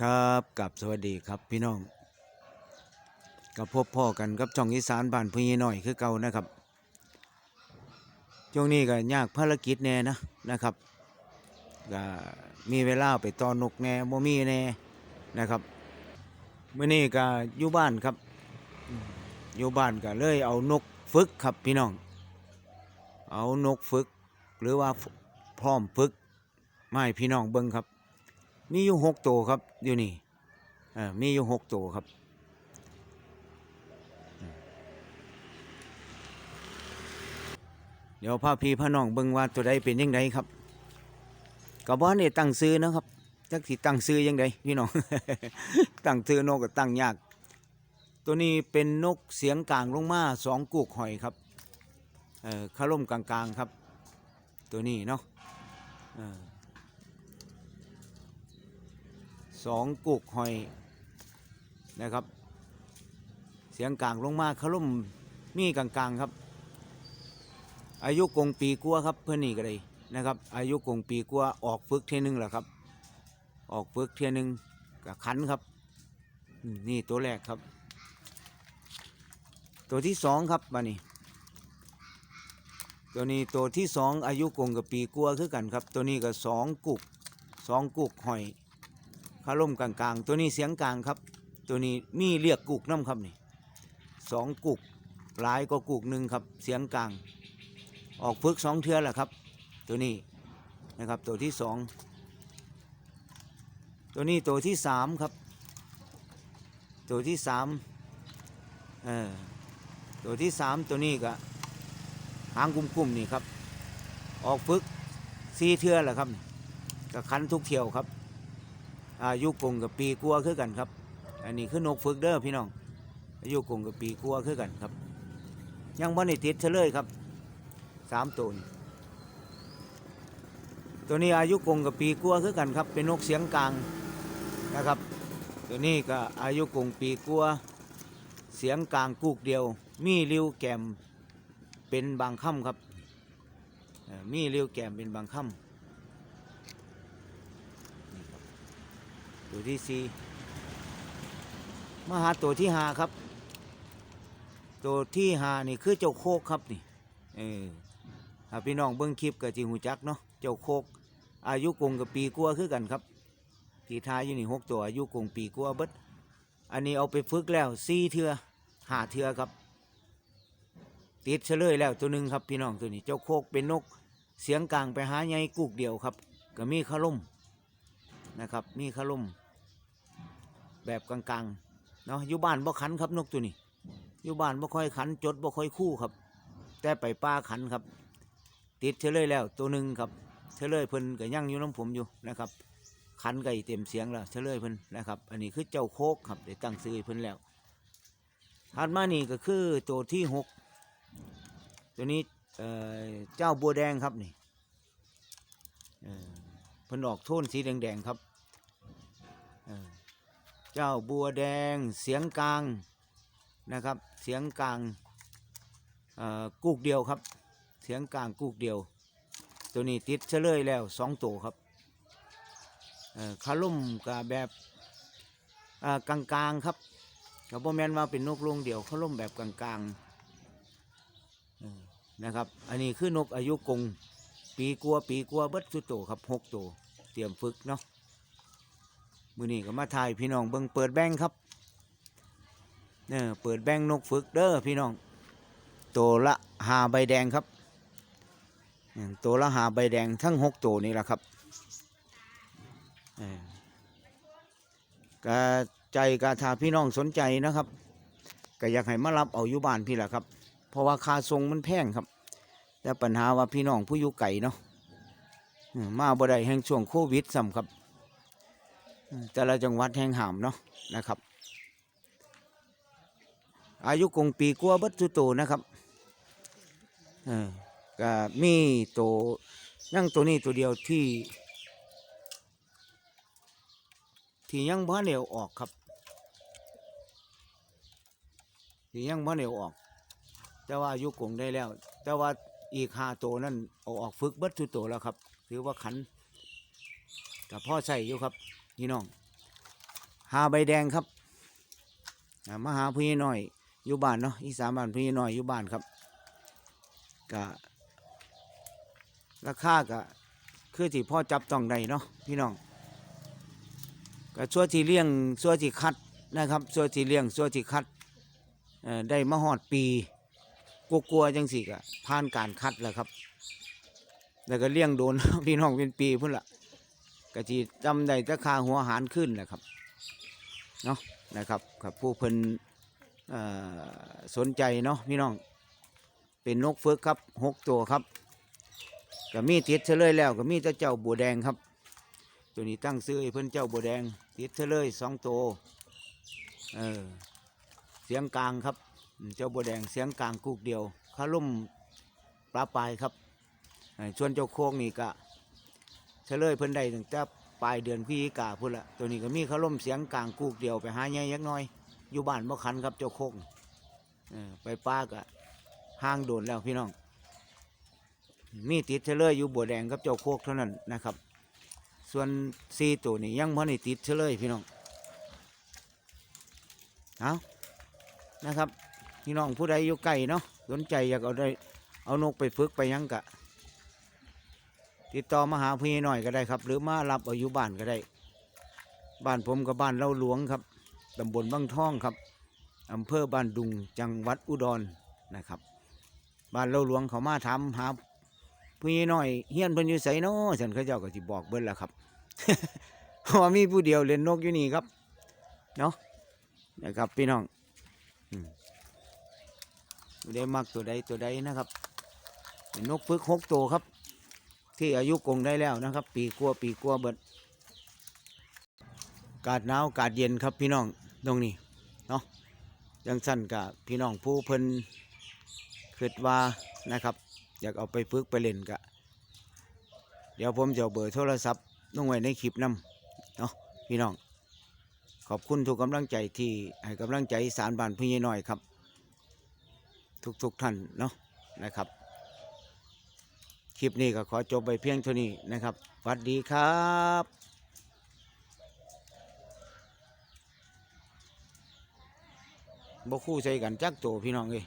ครับกับสวัสดีครับพี่น้องกับพบพ่อกันกับช่องอีสานบ้านพี่หน่อยคือเก่านะครับช่วงนี้ก็ยากภารกิจแน่นะนะครับก็มีเวลาไปตอนนกแน่บ่มีแน่นะครับเมื่อนี้ก็อยู่บ้านครับอยู่บ้านก็เลยเอานกฝึกครับพี่น้อง เอานกฝึก หรือว่าพร้อมฝึกไมาให้พี่น้องเบิ่งครับ มีอยู่หกตัวครับอยู่นี่มีอยู่หกตัวครับเดี๋ยวพาพี่พาน้องเบิ่งว่าตัวใดเป็นยังไงครับกับว่านี่ยตั้งซื้อนะครับจักสิตั้งซื้อยังไงพี่น้องตั้งซื้อนกก็ตั้งยาก ตัวนี้เป็นนกเสียงกลางลงมาสองกุกหอยครับเออขาล่มกลางๆครับ ตัวนี้เนาะเอ่อ สองกุกหอยนะครับ เสียงกลางลงมาขลุ่มมีกลางๆครับ อายุกงปีกัวครับเพื่อนนี่ก็เลยนะครับ อายุกงปีกัวออกฝึกเทียนึงแหละครับ ออกฝึกเทียนึงกับขันครับ นี่ตัวแรกครับ ตัวที่สองครับมานี่ตัวนี้ตัวที่สองอายุกงกับปีกัวคือกันครับ ตัวนี้ก็สองกุกสองกุกหอย คาร่มกลางๆ ตัวนี้เสียงกลางครับ ตัวนี้มีเรียกกุกน้ำครับนี่สองกุกหลายก็กุกหนึ่งครับ เสียงกลาง ออกฝึกสองเทือแหละครับ ตัวนี้นะครับตัวที่สองตัวนี้ตัวที่สามครับ ตัวที่สามเออตัวที่สามตัวนี้ก็หางกุ้มๆนี่ครับ ออกฝึกซีเทือแหละครับก็คันทุกเที่ยวครับ อายุกงกับปีกัวคือกันครับ อันนี้คือนกฝึกเด้อพี่น้อง อายุกงกับปีกัวคือกันครับ ยังบ่ได้ติดเฉลยครับสามตัวนี่ตัวนี้อายุกงกับปีกัวคือกันครับ เป็นนกเสียงกลางนะครับ ตัวนี้ก็อายุกงปีกัวเสียงกลางกูกเดียว มีริ้วแกมเป็นบางค่ำครับ มีริ้วแกมเป็นบางค่ำ ตัวที่สี่มาหาตัวที่หาครับ ตัวที่หานี่คือเจ้าโคกครับนี่เออถ้าพี่น้องเบิ้งคลิปกับจีหูจักเนาะเจ้าโคก อายุกงกับปีกัวคือกันครับที่ทายอยู่นี่หกตัวอายุกงปีกัวเบิดอันนี้เอาไปฝึกแล้วสี่เทือหาเทือครับ ติดเฉลยแล้วตัวหนึ่งครับพี่น้องตัวนี้ เจ้าโคกเป็นนกเสียงกลางไปหาใหญ่กุกเดียวครับ ก็มีขลุ่มนะครับ มีขลุ่ม แบบกลางๆเนาะอยู่บ้านบ่ขันครับนกตัวนี้อยู่บ้านบ่ค่อยขันจดบ่ค่อยคู่ครับ แต่ไปป้าขันครับ ติดเฉลยแล้วตัวหนึ่งครับเฉลยเพิ่นก็ยังอยู่น้ำผมอยู่นะครับขันไก่เต็มเสียงแล้วเฉลยเพิ่นนะครับ อันนี้คือเจ้าโคกครับได้ตั้งซื้อเพิ่นแล้วถัดมานี่ก็คือตัวที่หกตัวนี้เอ่อเจ้าบัวแดงครับนี่เออเพิ่นออกโทนสีแดงๆครับ เจ้าบัวแดงเสียงกลางนะครับ เสียงกลางกูกเดียวครับ เสียงกลางกูกเดียว ตัวนี้ติดเฉลยแล้วสองตัวครับคาลุ่มกับแบบอ่ากลางๆครับกับโบแมนว่าเป็นนกลงเดียวคาลุ่มแบบกลางๆนะครับ อันนี้คือนกอายุกงปีกัวปีกัวเบิดสุดโตครับหกโตวเตรียมฝึกเนาะ มือนี้ก็มาถ่ายพี่น้องเบิ่งเปิดแบงค์ครับเนี่ยเปิดแบงนกฝึกเด้อพี่น้องตัวละหาใบแดงครับตัวละหาใบแดงทั้งหกตัวนี่แหละครับเอ่อกะใจกะถ้าพี่น้องสนใจนะครับก็อยากให้มารับเอาอยู่บ้านพี่แหละครับ เพราะว่าค่าทรงมันแพงครับ แต่ปัญหาว่าพี่น้องผู้อยู่ไก่เนาะมาบ่ได้แห่งช่วงโควิดซ้ำครับ แต่ละจังหวัดแห่งหามเนาะนะครับ อายุกงปีกัวบัดสุโตนะครับเออก็มีตัวนั่งตัวนี้ตัวเดียวที่ ที่ยังบ่เหนียวออกครับ ที่ยังบ่เหนียวออก แต่ว่าอายุกงได้แล้ว แต่ว่าอีกห้าตัวนั่นเอาออกฝึกบิดทุกตัวแล้วครับ ถือว่าขันกับพ่อใส่อยู่ครับ พี่น้องหาใบแดงครับมาหาพี่หน้อยอยู่บ้านเนาะอีสานบ้านพี่หน้อยอยู่บ้านครับกะราคาก็คือที่พ่อจับต้องได้เนาะพี่น้องก็ส่วนที่เลี้ยงส่วนที่คัดนะครับส่วนที่เลี้ยงส่วนที่คัดได้มาหอดปีกลัวๆจังสิกะผ่านการคัดแล้วครับ แล้วก็เลี้ยงโดนพี่น้องเป็นปีพุ่นละ ก็จีจำได้จะคาหัวหารขึ้นแหละครับเนาะนะครับกับผู้เพิ่นสนใจเนาะพี่น้องเป็นนกเฟิกครับหกตัวครับก็มีติดเฉลยแล้วก็มีเจ้าบัวแดงครับ ตัวนี้ตั้งซื้อให้เพิ่นเจ้าบัวแดงติดเฉลยสองตัวเออเสียงกลางครับ เจ้าบัวแดงเสียงกลางกูกเดียวคาลุ่มปลาปลายครับส่วนเจ้าโคกนี่ก็ เฉลยเพิ่นได้ตั้งแต่ปลายเดือนพฤศจิกาพุ่นละตัวนี้ก็มีเขาล่มเสียงกลางกูกเดียวไปหาใหญ่ยักน้อย อยู่บ้านบ่คันครับเจ้าโคกอไปป้าก็ห้างโดนแล้วพี่น้อง มีติดเฉลยอยู่บัวแดงกับเจ้าโคกเท่านั้นนะครับ ส่วนซีตัวนี้ยังบ่ได้ติดเฉลยพี่น้องเอานะครับ พี่น้องผู้ใดอยู่ไกลเนาะสนใจอยากเอาได้เอานกไปฝึกไปยังกะ ติดต่อมาหาพี่หน่อยก็ได้ครับ หรือมารับอายู่บ้านก็ได้ บ้านผมกับบ้านเล่าหลวงครับตำบลบางท่องครับอำเภอบ้านดุงจังหวัดอุดรนะครับ บ้านเล่าหลวงเขามาถามหาพี่น้อยเฮียนเพิ่นอยู่ไสเนาะฉันเขาเจ้าก็สิบอกเบิ่นละครับพราะว่ามีผู้เดียวเล่นนกอยู่นี่ครับเนาะนะครับพี่น้องได้มักตัวใดตัวใดนะครับเป็นนกพึกหกตัวครับ ที่อายุกงได้แล้วนะครับ ปีกลัวปีกลัวเบิดกาดหนาวกาดเย็นครับพี่น้องตรงนี้เนาะยังสั้นกับพี่น้องผู้เพิ่นคิดว่านะครับ อยากเอาไปฝึกไปเล่นกะเดี๋ยวผมจะเบอร์โทรศัพท์ลงไว้ในคลิปนํเนาะพี่น้อง ขอบคุณทุกกำลังใจที่ให้กำลังใจสารบานพี่น้อยครับ ทุกๆท่านเนาะนะครับ คลิปนี้ก็ขอจบไปเพียงเท่านี้นะครับสวัสดีครับบ่คู่ใส่กันจักโตพี่น้องเอ้ย